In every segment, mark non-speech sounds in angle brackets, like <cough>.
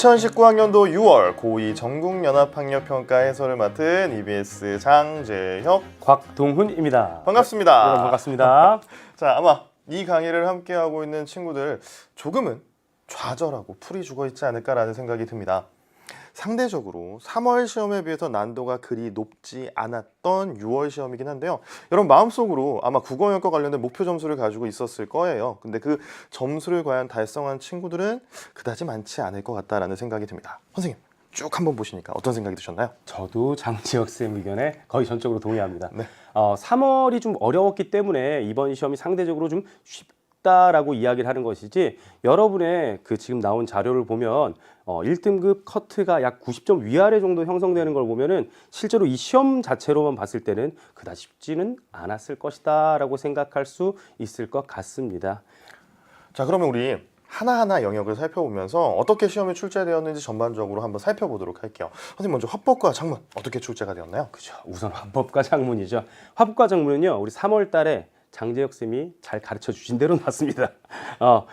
2019학년도 6월 고2 전국연합학력평가 해설을 맡은 EBS 장재혁 곽동훈입니다. 반갑습니다. 여러분 반갑습니다. <laughs> 자 아마 이 강의를 함께 하고 있는 친구들 조금은 좌절하고 풀이 죽어 있지 않을까라는 생각이 듭니다. 상대적으로 3월 시험에 비해서 난도가 그리 높지 않았던 6월 시험이긴 한데요. 여러분 마음속으로 아마 국어 영역과 관련된 목표 점수를 가지고 있었을 거예요. 근데 그 점수를 과연 달성한 친구들은 그다지 많지 않을 것 같다라는 생각이 듭니다. 선생님 쭉 한번 보시니까 어떤 생각이 드셨나요? 저도 장지혁 쌤 의견에 거의 전적으로 동의합니다. 네. 어, 3월이 좀 어려웠기 때문에 이번 시험이 상대적으로 좀 쉽 다라고 이야기를 하는 것이지 여러분의 그 지금 나온 자료를 보면 어, 1등급 커트가 약 90점 위아래 정도 형성되는 걸 보면은 실제로 이 시험 자체로만 봤을 때는 그다지 쉽지는 않았을 것이다라고 생각할 수 있을 것 같습니다. 자 그러면 우리 하나하나 영역을 살펴보면서 어떻게 시험이 출제되었는지 전반적으로 한번 살펴보도록 할게요. 선생님 먼저 화법과 작문 어떻게 출제가 되었나요? 그죠. 우선 화법과 작문이죠. 화법과 작문은요, 우리 3월 달에 장재혁 쌤이 잘 가르쳐 주신 대로 <laughs> 나왔습니다. 어,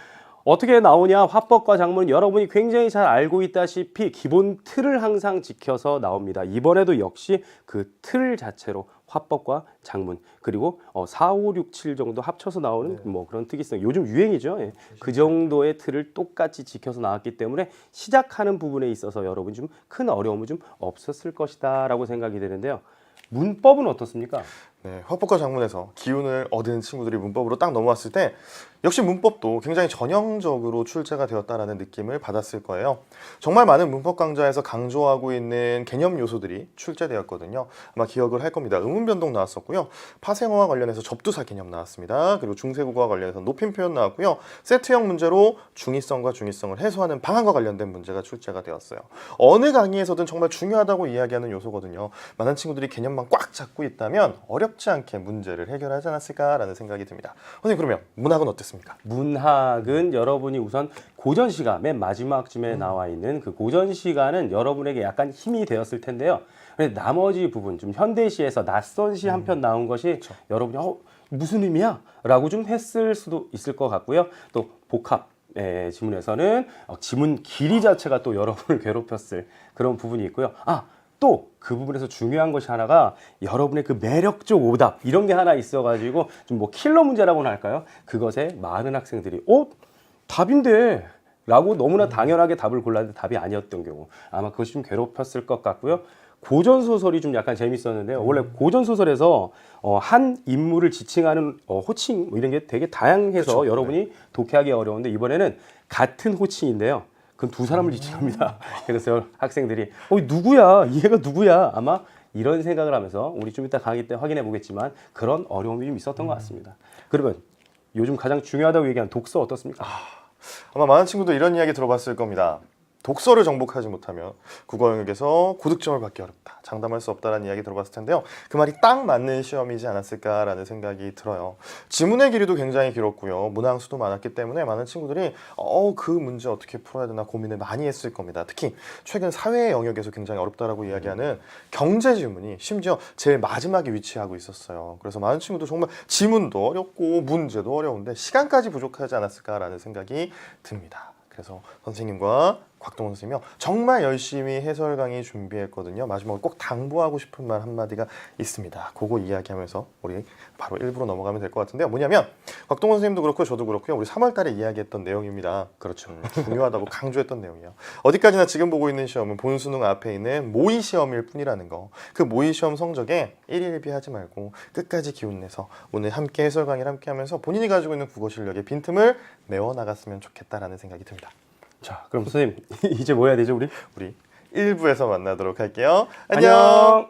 어떻게 나오냐? 화법과 작문은 여러분이 굉장히 잘 알고 있다시피 기본 틀을 항상 지켜서 나옵니다. 이번에도 역시 그 틀 자체로 화법과 작문 그리고 어, 4, 5, 6, 7 정도 합쳐서 나오는 뭐 그런 특이성 요즘 유행이죠. 예. 그 정도의 틀을 똑같이 지켜서 나왔기 때문에 시작하는 부분에 있어서 여러분 좀 큰 어려움은 좀 없었을 것이다라고 생각이 되는데요. 문법은 어떻습니까? 네, 화법과 작문에서 기운을 얻은 친구들이 문법으로 딱 넘어왔을 때 역시 문법도 굉장히 전형적으로 출제가 되었다라는 느낌을 받았을 거예요. 정말 많은 문법 강좌에서 강조하고 있는 개념 요소들이 출제되었거든요. 아마 기억을 할 겁니다. 의문 변동 나왔었고요. 파생어와 관련해서 접두사 개념 나왔습니다. 그리고 중세국어와 관련해서 높임 표현 나왔고요. 세트형 문제로 중의성과 중의성을 해소하는 방안과 관련된 문제가 출제가 되었어요. 어느 강의에서든 정말 중요하다고 이야기하는 요소거든요. 많은 친구들이 개념만 꽉 잡고 있다면 어렵 지 않게 문제를 해결하지 않았을까라는 생각이 듭니다. 선생님 그러면 문학은 어땠습니까? 문학은 여러분이 우선 고전 시가 맨 마지막쯤에 나와 있는 그 고전 시가는 여러분에게 약간 힘이 되었을 텐데요. 근데 나머지 부분 좀 현대 시에서 낯선 시 한 편 나온 것이 여러분이 어, 무슨 의미야? 라고 좀 했을 수도 있을 것 같고요. 또 복합 예, 지문에서는 어, 지문 길이 자체가 또 여러분을 괴롭혔을 그런 부분이 있고요. 아, 또 그 부분에서 중요한 것이 하나가 여러분의 그 매력적 오답 이런 게 하나 있어가지고 좀 뭐 킬러 문제라고나 할까요? 그것에 많은 학생들이 어 답인데 라고 너무나 당연하게 답을 골랐는데 답이 아니었던 경우 아마 그것이 좀 괴롭혔을 것 같고요. 고전 소설이 좀 약간 재밌었는데요. 원래 고전 소설에서 어, 한 인물을 지칭하는 어, 호칭 뭐 이런 게 되게 다양해서 그쵸. 여러분이 독해하기 어려운데 이번에는 같은 호칭인데요. 그건 두 사람을 지칭합니다. <laughs> 그래서 학생들이 어 누구야? 얘가 누구야? 아마 이런 생각을 하면서 우리 좀 이따 강의 때 확인해 보겠지만 그런 어려움이 좀 있었던 것 같습니다. 그러면 요즘 가장 중요하다고 얘기한 독서 어떻습니까? 아마 많은 친구들 이런 이야기 들어봤을 겁니다. 독서를 정복하지 못하면 국어 영역에서 고득점을 받기 어렵다. 장담할 수 없다라는 이야기 들어봤을 텐데요. 그 말이 딱 맞는 시험이지 않았을까라는 생각이 들어요. 지문의 길이도 굉장히 길었고요. 문항 수도 많았기 때문에 많은 친구들이 어, 그 문제 어떻게 풀어야 되나 고민을 많이 했을 겁니다. 특히 최근 사회 영역에서 굉장히 어렵다라고 이야기하는 경제 지문이 심지어 제일 마지막에 위치하고 있었어요. 그래서 많은 친구들 정말 지문도 어렵고 문제도 어려운데 시간까지 부족하지 않았을까라는 생각이 듭니다. 그래서 선생님과 곽동원 선생님이요 정말 열심히 해설 강의 준비했거든요. 마지막으로 꼭 당부하고 싶은 말 한마디가 있습니다. 그거 이야기하면서 우리 바로 일부로 넘어가면 될 것 같은데요. 뭐냐면 곽동원 선생님도 그렇고 저도 그렇고요. 우리 3월 달에 이야기했던 내용입니다. 그렇죠. 중요하다고 <laughs> 강조했던 내용이에요. 어디까지나 지금 보고 있는 시험은 본 수능 앞에 있는 모의 시험일 뿐이라는 거. 그 모의 시험 성적에 일일비하지 말고 끝까지 기운 내서 오늘 함께 해설 강의를 함께 하면서 본인이 가지고 있는 국어 실력의 빈틈을 메워 나갔으면 좋겠다라는 생각이 듭니다. 자, 그럼 선생님 <laughs> 이제 뭐 해야 되죠, 우리? 우리 1부에서 만나도록 할게요. 안녕.